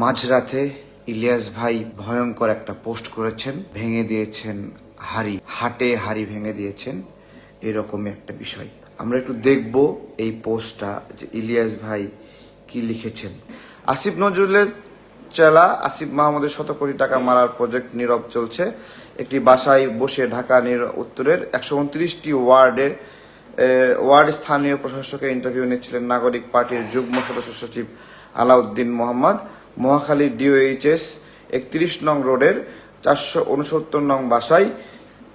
মাঝরাতে ইলিয়াস ভাই ভয়ঙ্কর একটা পোস্ট করেছেন, ভেঙে দিয়েছেন হাড়ি, হাটে হাড়ি ভেঙে দিয়েছেন, এরকমই একটা বিষয়। আমরা একটু দেখব এই পোস্টটা যে ইলিয়াস ভাই কি লিখেছেন। আসিফ নজরুলের চেলা, আসিফ মাহমুদের শত কোটি টাকা মারার প্রজেক্ট নীরব চলছে। একটি বাসায় বসে ঢাকা উত্তরের একশো উনত্রিশটি ওয়ার্ডের ওয়ার্ড স্থানীয় প্রশাসকের ইন্টারভিউ নিচ্ছিলেন নাগরিক পার্টির যুগ্ম সদস্য সচিব আলাউদ্দিন মোহাম্মদ। মহাখালী ডিওএইচএস একত্রিশ নং রোডের চারশো উনসত্তর নং বাসায়,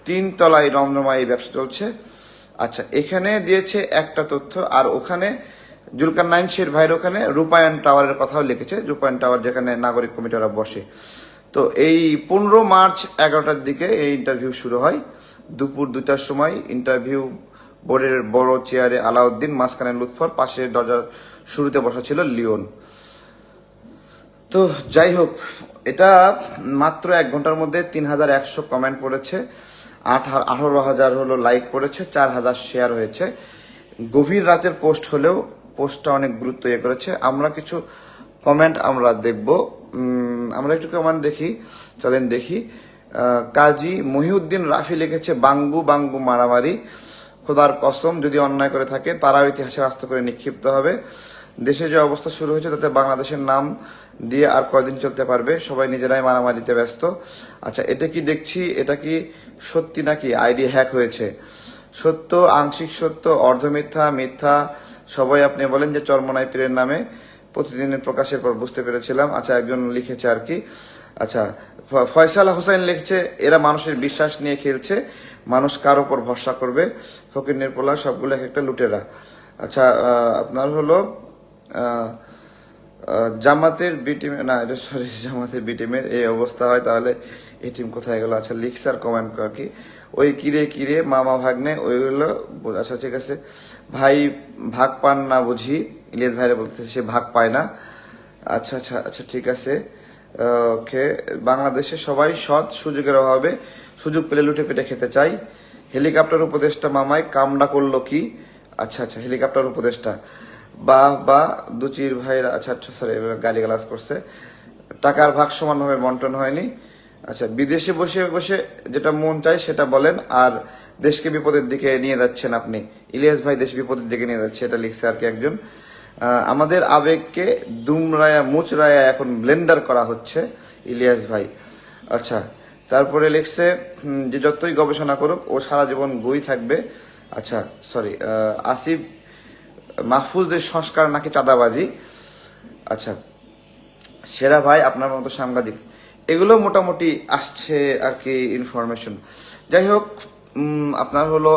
তিন তলায় রমরমায় এই ব্যবসা চলছে। আচ্ছা এখানে দিয়েছে একটা তথ্য, আর ওখানে জুলকার নাইন শের ভাইয়ের ওখানে রূপায়ণ টাওয়ারের কথাও লিখেছে, রূপায়ণ টাওয়ার যেখানে নাগরিক কমিটিরা বসে। তো এই পনেরো মার্চ এগারোটার দিকে এই ইন্টারভিউ শুরু হয়। দুপুর দুটার সময় ইন্টারভিউ বোর্ডের বড় চেয়ারে আলাউদ্দিন, মাঝখানে লুৎফর, পাশে দরজার শুরুতে বসা ছিল লিওন। তো যাই হোক, এটা মাত্র এক ঘণ্টার মধ্যে তিন হাজার একশো কমেন্ট পড়েছে, আট আঠারো হাজার হলো লাইক পড়েছে, চার হাজার শেয়ার হয়েছে। গভীর রাতের পোস্ট হলেও পোস্টটা অনেক গুরুত্ব ইয়ে করেছে। আমরা কিছু কমেন্ট আমরা দেখব। আমরা একটু কমেন্ট দেখি, চলেন দেখি। কাজী মহিউদ্দিন রাফি লিখেছে, বাঙ্গু বাঙ্গু মারামারি। খোদার কসম, যদি অন্যায় করে থাকে, তারাও ইতিহাসে আস্ত করে নিক্ষিপ্ত হবে। দেশে যে অবস্থা শুরু হয়েছে, তাতে বাংলাদেশের নাম দিয়ে আর কয়দিন চলতে পারবে, সবাই নিজেরাই মারামারিতে ব্যস্ত। আচ্ছা এটা কি দেখছি? এটা কি সত্যি নাকি? আইডি হ্যাক হয়েছে। সত্য, আংশিক সত্য, অর্ধ মিথ্যা সবাই আপনি বলেন যে চরমনাই পীরের নামে প্রতিদিনের প্রকাশের পর বুঝতে পেরেছিলাম। আচ্ছা একজন লিখেছে আর কি। আচ্ছা ফয়সাল হোসেন লিখছে, এরা মানুষের বিশ্বাস নিয়ে খেলছে, মানুষ কার ওপর ভরসা করবে? ফকির নির্পলা সবগুলো এক একটা লুটেরা। আচ্ছা আপনার হলো জামাতের বি টিমে, না, এটা সরি জামাতের বি টিমের এই অবস্থা হয়, তাহলে এই টিম কোথায় গেল? আচ্ছা আর কমেন্ট কর কি। ওই কিরে কিরে, মামা ভাগ্নে ওইগুলো আচ্ছা ঠিক আছে। ভাই ভাগ পান না বুঝি, ইলিয়াস ভাইরা বলতেছে সে ভাগ পায় না। আচ্ছা আচ্ছা আচ্ছা ঠিক আছে। ওকে, বাংলাদেশে সবাই সৎ, সুযোগের অভাবে সুযোগ পেলে লুটে পেটে খেতে চাই। হেলিকপ্টার উপদেষ্টা মামাই কামড়া করল কি? আচ্ছা আচ্ছা হেলিকপ্টার উপদেষ্টা। বাহ বা দুচির ভাইরা আচ্ছা আচ্ছা সরি গালি গালাজ করছে। টাকার ভাগ সমানভাবে বন্টন হয়নি। আচ্ছা বিদেশে বসে বসে যেটা মন চায় সেটা বলেন, আর দেশকে বিপদের দিকে নিয়ে যাচ্ছেন আপনি। ইলিয়াস ভাই দেশ বিপদের দিকে নিয়ে যাচ্ছে, এটা লিখছে আর কি একজন। আমাদের আবেগকে দুমরায়া, মুচরায়া এখন ব্লেন্ডার করা হচ্ছে ইলিয়াস ভাই। আচ্ছা তারপরে লিখছে যে যতই গবেষণা করুক, ও সারা জীবন বই থাকবে। আচ্ছা সরি আসিফ মাহফুজদের সংস্কার নাকি চাঁদাবাজি? আচ্ছা সেরা ভাই আপনার মতো সাংবাদিক। এগুলো মোটামুটি আসছে আর কি ইনফরমেশন যাই হোক আপনার হলো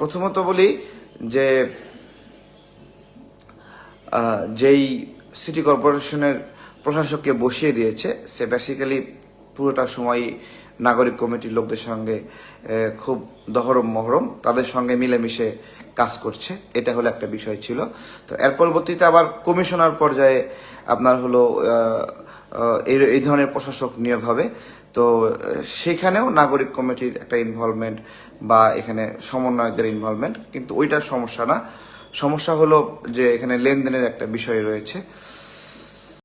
প্রথমত বলি যে যেই সিটি কর্পোরেশনের প্রশাসককে বসিয়ে দিয়েছে, সে বেসিক্যালি পুরোটা সময় নাগরিক কমিটির লোকদের সঙ্গে খুব দহরম মহরম, তাদের সঙ্গে মিলেমিশে কাজ করছে। এটা হলো একটা বিষয় ছিল। তো এর পরবর্তীতে আবার কমিশনার পর্যায়ে আপনার হলো এই ধরনের প্রশাসক নিয়োগ হবে। তো, সেখানেও নাগরিক কমিটির একটা ইনভলভমেন্ট বা এখানে সমন্বয়কদের ইনভলভমেন্ট কিন্তু ওইটার সমস্যা না। সমস্যা হলো যে এখানে লেনদেনের একটা বিষয় রয়েছে।